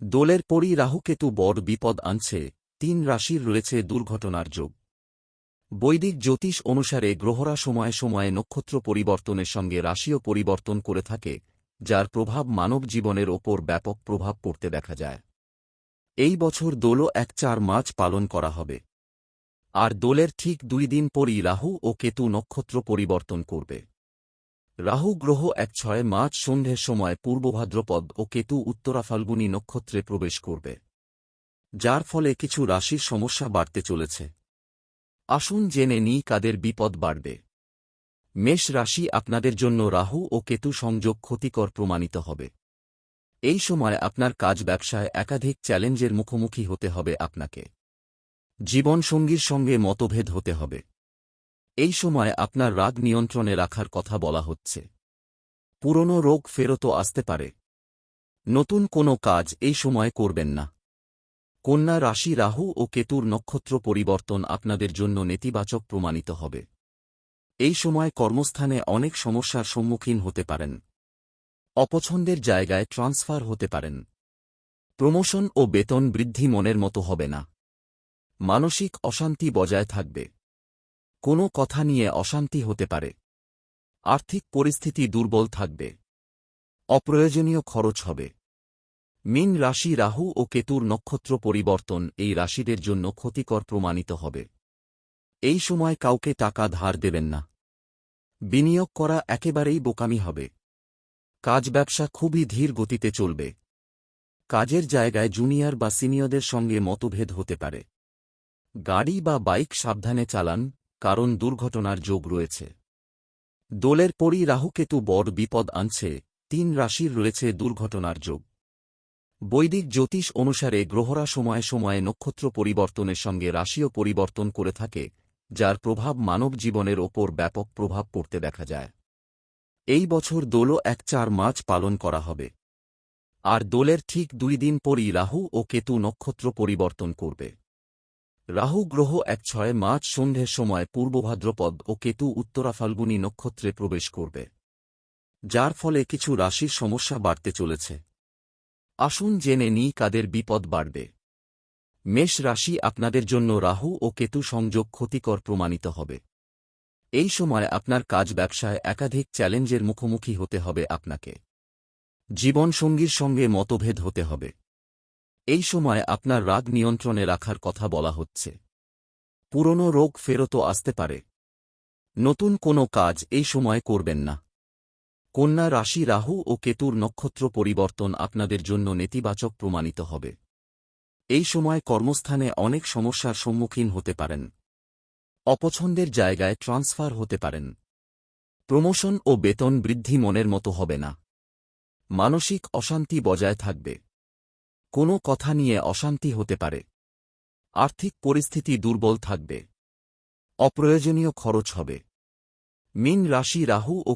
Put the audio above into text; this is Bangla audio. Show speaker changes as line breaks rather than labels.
দোলের পরই রাহুকেতু বড় বিপদ আনছে, তিন রাশির রয়েছে দুর্ঘটনার যোগ। বৈদিক জ্যোতিষ অনুসারে গ্রহরা সময়ে সময়ে নক্ষত্র পরিবর্তনের সঙ্গে রাশিও পরিবর্তন করে থাকে, যার প্রভাব মানব জীবনের ওপর ব্যাপক প্রভাব পড়তে দেখা যায়। এই বছর দোলও এক চার মার্চ পালন করা হবে। আর দোলের ঠিক দুই দিন পরই রাহু ও কেতু নক্ষত্র পরিবর্তন করবে। রাহু গ্রহ এক ছয় মার্চ সন্ধ্যের সময় পূর্বভাদ্রপদ ও কেতু উত্তরা ফাল্গুনী নক্ষত্রে প্রবেশ করবে। যার ফলে কিছু রাশির সমস্যা বাড়তে চলেছে। আসুন জেনে নিই কাদের বিপদ বাড়বে। মেষ রাশি আপনাদের জন্য রাহু ও কেতু সংযোগ ক্ষতিকর প্রমাণিত হবে। এই সময় আপনার কাজ ব্যবসায় একাধিক চ্যালেঞ্জের মুখোমুখি হতে হবে আপনাকে। জীবনসঙ্গীর সঙ্গে মতভেদ হতে হবে। এই সময় আপনার রাগ নিয়ন্ত্রণে রাখার কথা বলা হচ্ছে। পুরনো রোগ ফেরতও আসতে পারে। নতুন কোনো কাজ এই সময় করবেন না। কন্যা রাশি রাহু ও কেতুর নক্ষত্র পরিবর্তন আপনাদের জন্য নেতিবাচক প্রমাণিত হবে। এই সময় কর্মস্থানে অনেক সমস্যার সম্মুখীন হতে পারেন। অপছন্দের জায়গায় ট্রান্সফার হতে পারেন। প্রমোশন ও বেতন বৃদ্ধি মনের মতো হবে না। মানসিক অশান্তি বজায় থাকবে। কোনো কথা নিয়ে অশান্তি হতে পারে। আর্থিক পরিস্থিতি দুর্বল থাকবে। অপ্রয়োজনীয় খরচ হবে। মিন রাশি রাহু ও কেতুর নক্ষত্র পরিবর্তন এই রাশিদের জন্য ক্ষতিকর প্রমাণিত হবে। এই সময় কাউকে টাকা ধার দেবেন না। বিনিয়োগ করা একেবারেই বোকামি হবে। কাজ ব্যবসা খুবই ধীর গতিতে চলবে। কাজের জায়গায় জুনিয়র বা সিনিয়রদের সঙ্গে মতভেদ হতে পারে। গাড়ি বা বাইক সাবধানে চালান কারণ দুর্ঘটনার যোগ রয়েছে। দোলের পরই রাহুকেতু বড় বিপদ আনছে, তিন রাশির রয়েছে দুর্ঘটনার যোগ। বৈদিক জ্যোতিষ অনুসারে গ্রহরা সময়ে সময়ে নক্ষত্র পরিবর্তনের সঙ্গে রাশিও পরিবর্তন করে থাকে, যার প্রভাব মানব জীবনের ওপর ব্যাপক প্রভাব পড়তে দেখা যায়। এই বছর দোলও এক চার মার্চ পালন করা হবে। আর দোলের ঠিক দুই দিন পরই রাহু ও কেতু নক্ষত্র পরিবর্তন করবে। রাহু গ্রহ এক ছয় মার্চ সন্ধ্যের সময় পূর্বভাদ্রপদ ও কেতু উত্তরা ফাল্গুনী নক্ষত্রে প্রবেশ করবে। যার ফলে কিছু রাশির সমস্যা বাড়তে চলেছে। আসুন জেনে নিই কাদের বিপদ বাড়বে। মেষ রাশি আপনাদের জন্য রাহু ও কেতু সংযোগ ক্ষতিকর প্রমাণিত হবে। এই সময় আপনার কাজ ব্যবসায় একাধিক চ্যালেঞ্জের মুখোমুখি হতে হবে আপনাকে। জীবনসঙ্গীর সঙ্গে মতভেদ হতে হবে। এই সময় আপনার রাগ নিয়ন্ত্রণে রাখার কথা বলা হচ্ছে। পুরনো রোগ ফেরতও আসতে পারে। নতুন কোনো কাজ এই সময় করবেন না। কন্যা রাশি রাহু ও কেতুর নক্ষত্র পরিবর্তন আপনাদের জন্য নেতিবাচক প্রমাণিত হবে। এই সময় কর্মস্থানে অনেক সমস্যার সম্মুখীন হতে পারেন। অপছন্দের জায়গায় ট্রান্সফার হতে পারেন। প্রমোশন ও বেতন বৃদ্ধি মনের মতো হবে না। মানসিক অশান্তি বজায় থাকবে। কোনো কথা নিয়ে অশান্তি হতে পারে। আর্থিক পরিস্থিতি দুর্বল থাকবে। অপ্রয়োজনীয় খরচ হবে। মিন রাশি রাহু ও